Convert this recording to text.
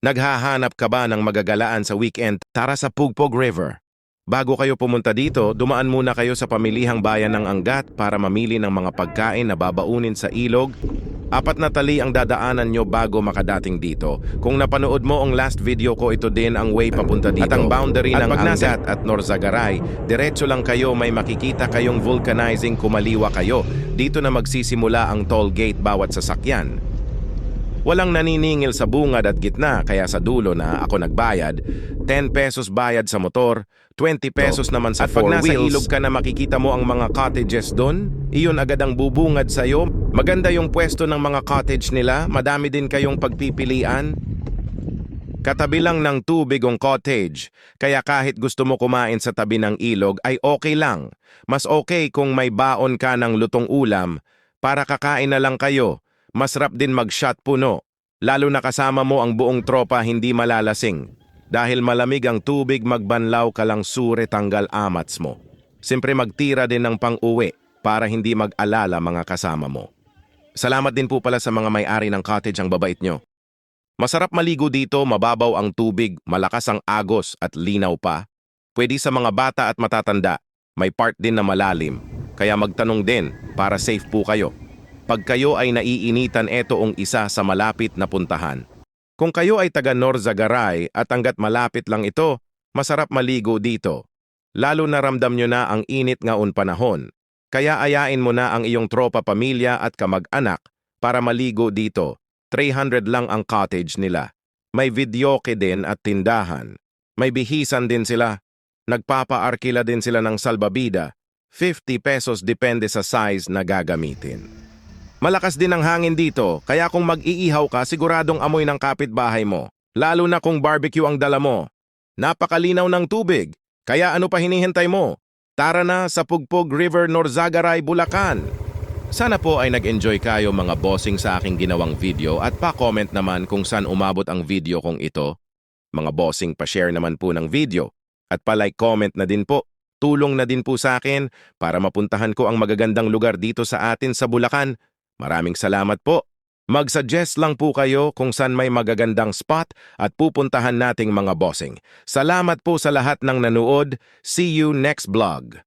Naghahanap ka ba ng magagalaan sa weekend? Tara sa Pugpog River. Bago kayo pumunta dito, dumaan muna kayo sa pamilihang bayan ng Angat para mamili ng mga pagkain na babaunin sa ilog. Apat na tali ang dadaanan nyo bago makadating dito. Kung napanood mo ang last video ko, ito din ang way papunta dito. At ang boundary ng Angat at Norzagaray, diretso lang kayo may makikita kayong vulcanizing kumaliwa kayo. Dito na magsisimula ang toll gate bawat sasakyan. Walang naniningil sa bungad at gitna kaya sa dulo na ako nagbayad. 10 pesos bayad sa motor, 20 pesos naman sa At pag four nasa wheels. ilog ka na makikita mo ang mga cottages doon, iyon agad ang bubungad sa'yo. Maganda yung pwesto ng mga cottage nila, madami din kayong pagpipilian. Katabi lang ng tubig ang cottage, kaya kahit gusto mo kumain sa tabi ng ilog ay okay lang. Mas okay kung may baon ka ng lutong ulam para kakain na lang kayo. Masarap din mag-shot puno, lalo na kasama mo ang buong tropa hindi malalasing. Dahil malamig ang tubig, magbanlaw ka lang sure tanggal amats mo. Siyempre magtira din ng pang-uwi para hindi mag-alala mga kasama mo. Salamat din po pala sa mga may-ari ng cottage ang babait nyo. Masarap maligo dito, mababaw ang tubig, malakas ang agos at linaw pa. Pwede sa mga bata at matatanda, may part din na malalim. Kaya magtanong din para safe po kayo. Pag kayo ay naiinitan, eto ang isa sa malapit na puntahan. Kung kayo ay taga Norzagaray at hanggat malapit lang ito, masarap maligo dito. Lalo na ramdam nyo na ang init ngaon panahon. Kaya ayain mo na ang iyong tropa pamilya at kamag-anak para maligo dito. 300 lang ang cottage nila. May videoke din at tindahan. May bihisan din sila. Nagpapa-arkila din sila ng salbabida. 50 pesos depende sa size na gagamitin. Malakas din ang hangin dito, kaya kung mag-iihaw ka, siguradong amoy ng kapitbahay mo. Lalo na kung barbecue ang dala mo. Napakalinaw ng tubig, kaya ano pa hinihintay mo? Tara na sa Pugpog River, Norzagaray, Bulacan. Sana po ay nag-enjoy kayo mga bossing sa aking ginawang video at pa-comment naman kung saan umabot ang video kong ito. Mga bossing pa-share naman po ng video at pa-like comment na din po. Tulong na din po sa akin para mapuntahan ko ang magagandang lugar dito sa atin sa Bulacan. Maraming salamat po. Mag-suggest lang po kayo kung saan may magagandang spot at pupuntahan nating mga bossing. Salamat po sa lahat ng nanood. See you next vlog.